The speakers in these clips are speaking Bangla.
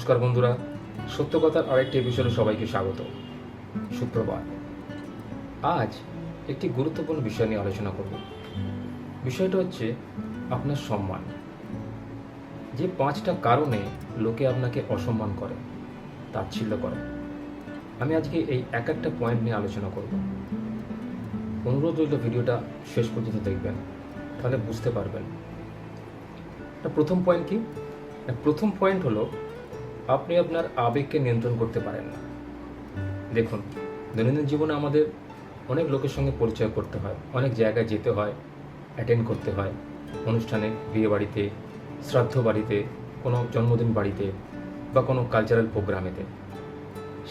নমস্কার বন্ধুরা। সত্য কথার আরেকটি এপিসোডে সবাইকে স্বাগত। সুপ্রভাত। আজ একটি গুরুত্বপূর্ণ বিষয় নিয়ে আলোচনা করব। বিষয়টা হচ্ছে আপনার সম্মান। যে পাঁচটা কারণে লোকে আপনাকে অসম্মান করে তাচ্ছিল্য করে। আমি আজকে এই এক একটা পয়েন্ট নিয়ে আলোচনা করব। অনুরোধ রইল ভিডিওটা শেষ পর্যন্ত দেখবেন, তাহলে বুঝতে পারবেন। প্রথম পয়েন্ট কি? প্রথম পয়েন্ট হলো আপনি আপনার আবেগকে নিয়ন্ত্রণ করতে পারেন না। দেখুন, দৈনন্দিন জীবনে আমাদের অনেক লোকের সঙ্গে পরিচয় করতে হয়, অনেক জায়গায় যেতে হয় অ্যাটেন্ড করতে হয়, অনুষ্ঠানে বিয়ে বাড়িতে শ্রাদ্ধ বাড়িতে, কোনো জন্মদিন বাড়িতে বা কোনো কালচারাল প্রোগ্রামেতে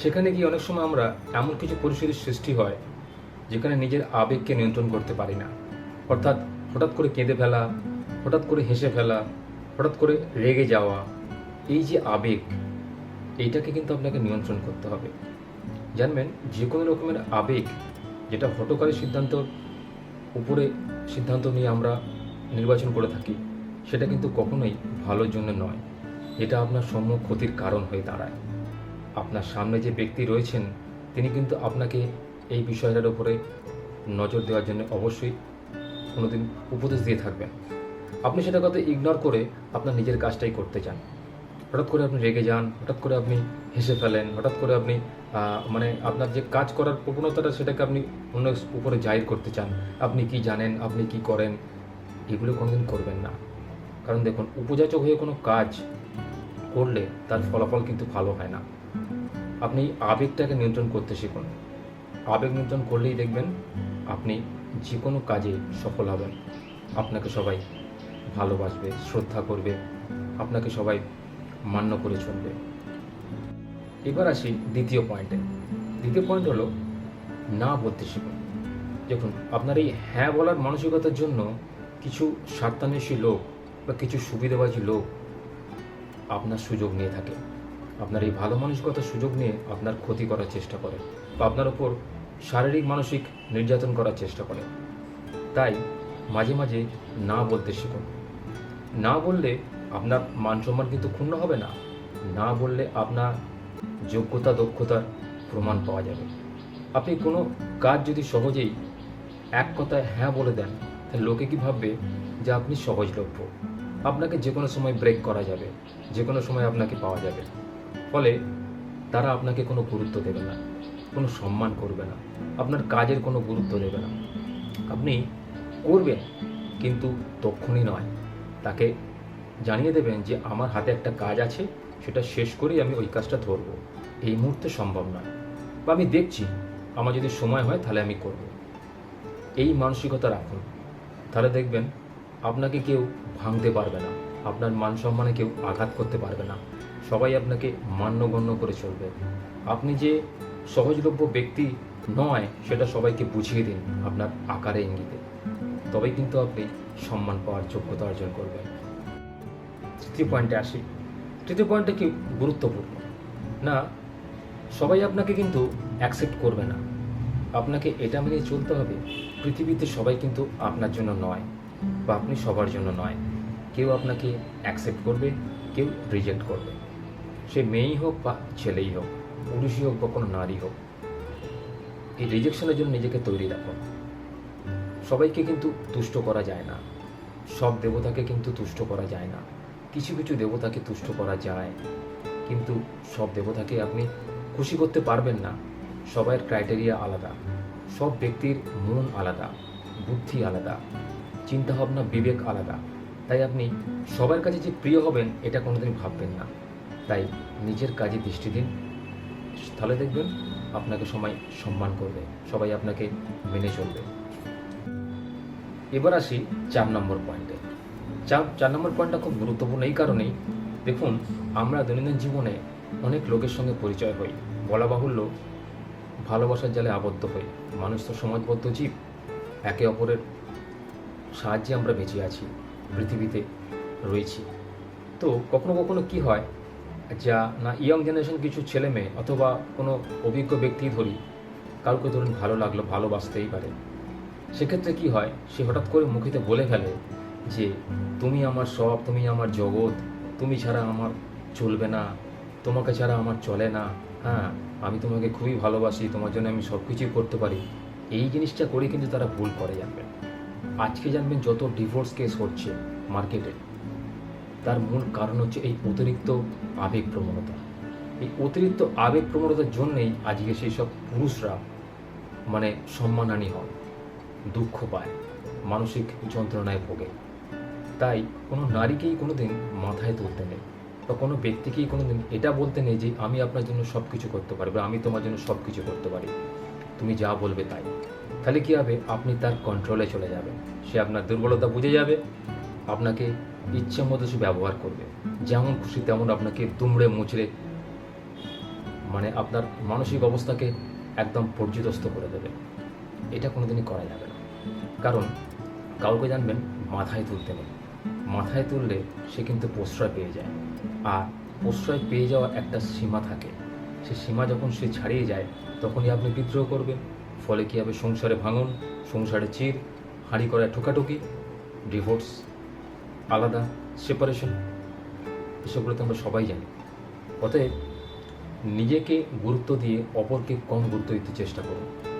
সেখানে গিয়ে অনেক সময় আমরা এমন কিছু পরিস্থিতির সৃষ্টি হয়, যেখানে নিজের আবেগকে নিয়ন্ত্রণ করতে পারি না। অর্থাৎ হঠাৎ করে কেঁদে ফেলা, হঠাৎ করে হেসে ফেলা, হঠাৎ করে রেগে যাওয়া, এই যে আবেগ এইটাকে কিন্তু আপনাকে নিয়ন্ত্রণ করতে হবে। জানবেন যে কোনো রকমের আবেগ যেটা হটকারী সিদ্ধান্ত, উপরে সিদ্ধান্ত নিয়ে আমরা নির্বাচন করে থাকি, সেটা কিন্তু কখনোই ভালোর জন্য নয়। এটা আপনার সম্মুখ ক্ষতির কারণ হয়ে দাঁড়ায়। আপনার সামনে যে ব্যক্তি রয়েছেন, তিনি কিন্তু আপনাকে এই বিষয়টার উপরে নজর দেওয়ার জন্য অবশ্যই কোনোদিন উপদেশ দিয়ে থাকবেন। আপনি সেটা কথা ইগনোর করে আপনার নিজের কাজটাই করতে চান। হঠাৎ করে আপনি রেগে যান, হঠাৎ করে আপনি হেসে ফেলেন, হঠাৎ করে আপনি মানে আপনার যে কাজ করার প্রবণতাটা সেটাকে আপনি অন্য উপরে জাহির করতে চান। আপনি কি জানেন, আপনি কি করেন? এগুলো কোনোদিন করবেন না। কারণ দেখুন, উপযাচক হয়ে কোনো কাজ করলে তার ফলাফল কিন্তু ভালো হয় না। আপনি আবেগটাকে নিয়ন্ত্রণ করতে শিখুন। আবেগ নিয়ন্ত্রণ করলেই দেখবেন আপনি যে কোনো কাজে সফল হবেন। আপনাকে সবাই ভালোবাসবে, শ্রদ্ধা করবে। আপনাকে সবাই মান্য করে চলবে। এবার আসি দ্বিতীয় পয়েন্টে দ্বিতীয় পয়েন্ট হলো না বলতে শিখুন। দেখুন, আপনার এই হ্যাঁ বলার মানসিকতার জন্য কিছু স্বার্থান্বেষী লোক বা কিছু সুবিধাবাজী লোক আপনার সুযোগ নিয়ে থাকে। আপনার এই ভালো মানসিকতার সুযোগ নিয়ে আপনার ক্ষতি করার চেষ্টা করে বা আপনার ওপর শারীরিক, মানসিক নির্যাতন করার চেষ্টা করে। তাই মাঝে মাঝে না বলতে শিখুন। না বললে আপনার মান সম্মান কিন্তু ক্ষুণ্ণ হবে না। না বললে আপনার যোগ্যতা, দক্ষতার প্রমাণ পাওয়া যাবে। আপনি কোনো কাজ যদি সহজেই এক কথায় হ্যাঁ বলে দেন, তাহলে লোকে কি ভাববে যে আপনি সহজলভ্য? আপনাকে যে কোনো সময় ব্রেক করা যাবে যে কোনো সময় আপনাকে পাওয়া যাবে। ফলে তারা আপনাকে কোনো গুরুত্ব দেবে না, কোনো সম্মান করবে না, আপনার কাজের কোনো গুরুত্ব দেবে না। আপনি করবেন, কিন্তু তক্ষণই নয়। তাকে জানিয়ে দেবেন যে আমার হাতে একটা কাজ আছে, সেটা শেষ করেই আমি ওই কাজটা ধরবো। এই মুহূর্তে সম্ভব নয়। বা আমি দেখছি, আমার যদি সময় হয় তাহলে আমি করব। এই মানসিকতা রাখুন। তাহলে দেখবেন, আপনাকে কেউ ভাঙতে পারবে না। আপনার মান সম্মানে কেউ আঘাত করতে পারবে না। সবাই আপনাকে মান্যগণ্য করে চলবে। আপনি যে সহজলভ্য ব্যক্তি নয়, সেটা সবাইকে বুঝিয়ে দিন আপনার আকারে ইঙ্গিতে। তবেই কিন্তু আপনি সম্মান পাওয়ার যোগ্যতা অর্জন করবেন। তৃতীয় পয়েন্টে আসি। তৃতীয় পয়েন্টটা কি গুরুত্বপূর্ণ? না, সবাই আপনাকে কিন্তু অ্যাকসেপ্ট করবে না। আপনাকে এটা মেনে চলতে হবে, পৃথিবীতে সবাই কিন্তু আপনার জন্য নয় বা আপনি সবার জন্য নয়। কেউ আপনাকে অ্যাকসেপ্ট করবে, কেউ রিজেক্ট করবে। সে মেয়েই হোক বা ছেলেই হোক, পুরুষই হোক বা কোনো নারী হোক, এই রিজেকশনের জন্য নিজেকে তৈরি রাখো সবাইকে কিন্তু তুষ্ট করা যায় না। সব দেবতাকে কিন্তু তুষ্ট করা যায় না। কিছু কিছু দেবতাকে তুষ্ট করা যায়। কিন্তু সব দেবতাকে আপনি খুশি করতে পারবেন না। সবার ক্রাইটেরিয়া আলাদা। সব ব্যক্তির মন আলাদা, বুদ্ধি আলাদা, চিন্তাভাবনা, বিবেক আলাদা। তাই আপনি সবার কাছে যে প্রিয় হবেন, এটা কোনোদিন ভাববেন না। তাই নিজের কাজে দৃষ্টি দিন। তাহলে দেখবেন আপনাকে সবাই সম্মান করবে, সবাই আপনাকে মেনে চলবে। এবার আসি চার নম্বর পয়েন্টে চার চার নম্বর পয়েন্টটা খুব গুরুত্বপূর্ণ এই কারণেই। দেখুন, আমরা দৈনন্দিন জীবনে অনেক লোকের সঙ্গে পরিচয় হই। বলা বাহুল্য, ভালোবাসার জালে আবদ্ধ হই। মানুষ তো সমাজবদ্ধ জীব। একে অপরের সাহায্যে আমরা বেঁচে আছি, পৃথিবীতে রয়েছি। তো কখনো কখনো কি হয়, যা না ইয়ং জেনারেশন কিছু ছেলে মেয়ে অথবা কোনো অভিজ্ঞ ব্যক্তি ধরি, কাউকে ধরুন ভালো লাগল, ভালোবাসতেই পারে। সেক্ষেত্রে কি হয়, সে হঠাৎ করে মুখেতে বলে ফেলে যে তুমি আমার সব, তুমি আমার জগৎ, তুমি ছাড়া আমার চলবে না, তোমাকে ছাড়া আমার চলে না হ্যাঁ আমি তোমাকে খুবই ভালোবাসি, তোমার জন্য আমি সব কিছুই করতে পারি। এই জিনিসটা করে কিন্তু তারা ভুল করে জানবেন। আজকে জানবেন যত ডিভোর্স কেস হচ্ছে মার্কেটে, তার মূল কারণ হচ্ছে এই অতিরিক্ত আবেগ প্রবণতা। এই অতিরিক্ত আবেগ প্রবণতার জন্যেই আজকে সেই সব পুরুষরা মানে সম্মানহানি হয়, দুঃখ পায়, মানসিক যন্ত্রণায় ভোগে। তাই কোনো নারীকেই কোনো দিন মাথায় তুলতে নেই বা কোনো ব্যক্তিকেই কোনো দিন এটা বলতে নেই যে আমি আপনার জন্য সব কিছু করতে পারি বা আমি তোমার জন্য সব কিছু করতে পারি। তুমি যা বলবে তাই। তাহলে কী হবে? আপনি তার কন্ট্রোলে চলে যাবেন। সে আপনার দুর্বলতা বুঝে যাবে, আপনাকে ইচ্ছে মতো সে ব্যবহার করবে। যেমন খুশি তেমন আপনাকে দুমড়ে মুচড়ে মানে আপনার মানসিক অবস্থাকে একদম পর্যদস্ত করে দেবে। এটা কোনোদিনই করা যাবে না। কারণ কাউকে জানবেন, মাথায় তুলতে নেই। মাথায় তুললে সে কিন্তু প্রশ্রয় পেয়ে যায়। আর প্রশ্রয় পেয়ে যাওয়ার একটা সীমা থাকে। সে সীমা যখন সে ছাড়িয়ে যায়, তখনই আপনি বিদ্রোহ করবেন। ফলে কী হবে? সংসারে ভাঙন, সংসারে চির, হাঁড়ি করা ঠোকাঠুকি ডিভোর্স আলাদা সেপারেশন এসবগুলো তো আমরা সবাই জানি। অতএব নিজেকে গুরুত্ব দিয়ে অপরকে কম গুরুত্ব দিতে চেষ্টা করুন।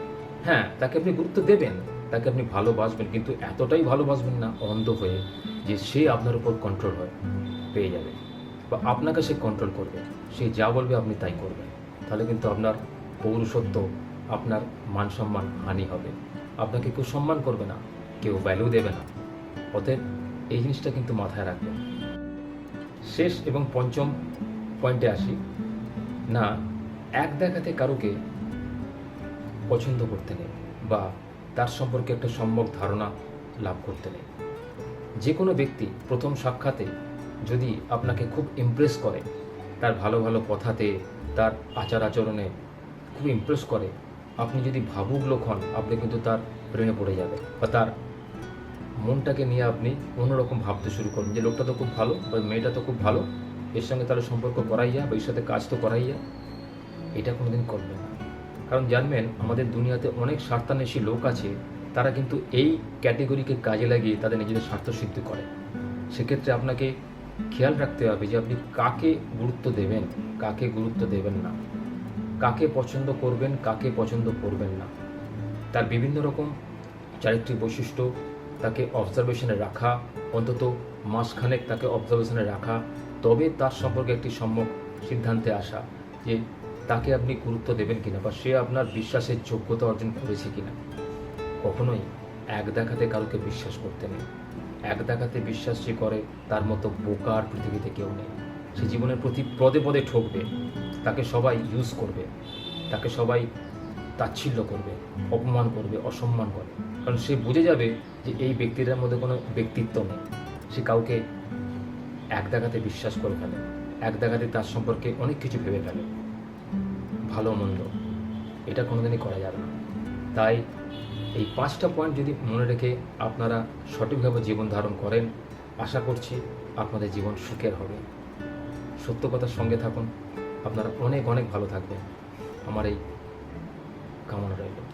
হ্যাঁ তাকে আপনি গুরুত্ব দেবেন। তাকে আপনি ভালোবাসবেন, কিন্তু এতটাই ভালোবাসবেন না অন্ধ হয়ে যে সে আপনার উপর কন্ট্রোল হয়, পেয়ে যাবে। বা আপনাকে সে কন্ট্রোল করবে, সে যা বলবে আপনি তাই করবেন। তাহলে কিন্তু আপনার পৌরুষত্ব, আপনার মান সম্মান হানি হবে। আপনাকে কেউ সম্মান করবে না, কেউ ভ্যালু দেবে না। অতএব এই জিনিসটা কিন্তু মাথায় রাখবেন। শেষ এবং পঞ্চম পয়েন্টে আসি। না, এক দেখাতে কারোকে পছন্দ করতে নেই বা তার সম্পর্কে একটা সম্যক ধারণা লাভ করতে নেই। যে কোনো ব্যক্তি প্রথম সাক্ষাতে যদি আপনাকে খুব ইমপ্রেস করে, তার ভালো ভালো কথাতে, তার আচার আচরণে খুব ইমপ্রেস করে, আপনি যদি ভাবুক লোক হন, আপনি কিন্তু তার প্রেমে পড়ে যাবে বা তার মনটাকে নিয়ে আপনি অন্যরকম ভাবতে শুরু করুন যে লোকটা তো খুব ভালো বা মেয়েটা তো খুব ভালো, এর সঙ্গে তাহলে সম্পর্ক করাই যা বা এর সাথে কাজ তো করাই যা এটা কোনোদিন করবে না। কারণ জানবেন, আমাদের দুনিয়াতে অনেক স্বার্থান্বেষী লোক আছে, তারা কিন্তু এই ক্যাটেগরিকে কাজে লাগিয়ে তাদের নিজেদের স্বার্থ সিদ্ধি করে। সেক্ষেত্রে আপনাকে খেয়াল রাখতে হবে যে আপনি কাকে গুরুত্ব দেবেন, কাকে গুরুত্ব দেবেন না। কাকে পছন্দ করবেন, কাকে পছন্দ করবেন না। তার বিভিন্ন রকম চারিত্রিক বৈশিষ্ট্য, তাকে অবজারভেশনে রাখা, অন্তত মাসখানেক তাকে অবজারভেশনে রাখা, তবে তার সম্পর্কে একটি সম্যক সিদ্ধান্তে আসা যে তাকে আপনি গুরুত্ব দেবেন কিনা বা সে আপনার বিশ্বাসের যোগ্যতা অর্জন করেছে কিনা? কখনোই এক দেখাতে কাউকে বিশ্বাস করতে নেই। এক দেখাতে বিশ্বাস যে করে, তার মতো বোকার পৃথিবীতে কেউ নেই। সে জীবনের প্রতি পদে পদে ঠকবে, তাকে সবাই ইউজ করবে, তাকে সবাই তাচ্ছিল্য করবে, অপমান করবে, অসম্মান করবে কারণ সে বুঝে যাবে যে এই ব্যক্তিটার মধ্যে কোনো ব্যক্তিত্ব নেই। সে কাউকে এক দেখাতে বিশ্বাস করে ফেলে, এক দেখাতে তার সম্পর্কে অনেক কিছু ভেবে ফেলে। ভালো মন্দ। এটা কোনোদিনই করা যাবে না। তাই এই পাঁচটা পয়েন্ট যদি মনে রেখে আপনারা সঠিকভাবে জীবন ধারণ করেন, আশা করছি আপনাদের জীবন সুখের হবে। সত্য কথার সঙ্গে থাকুন। আপনারা অনেক অনেক ভালো থাকবেন। আমার এই কামনা রইল।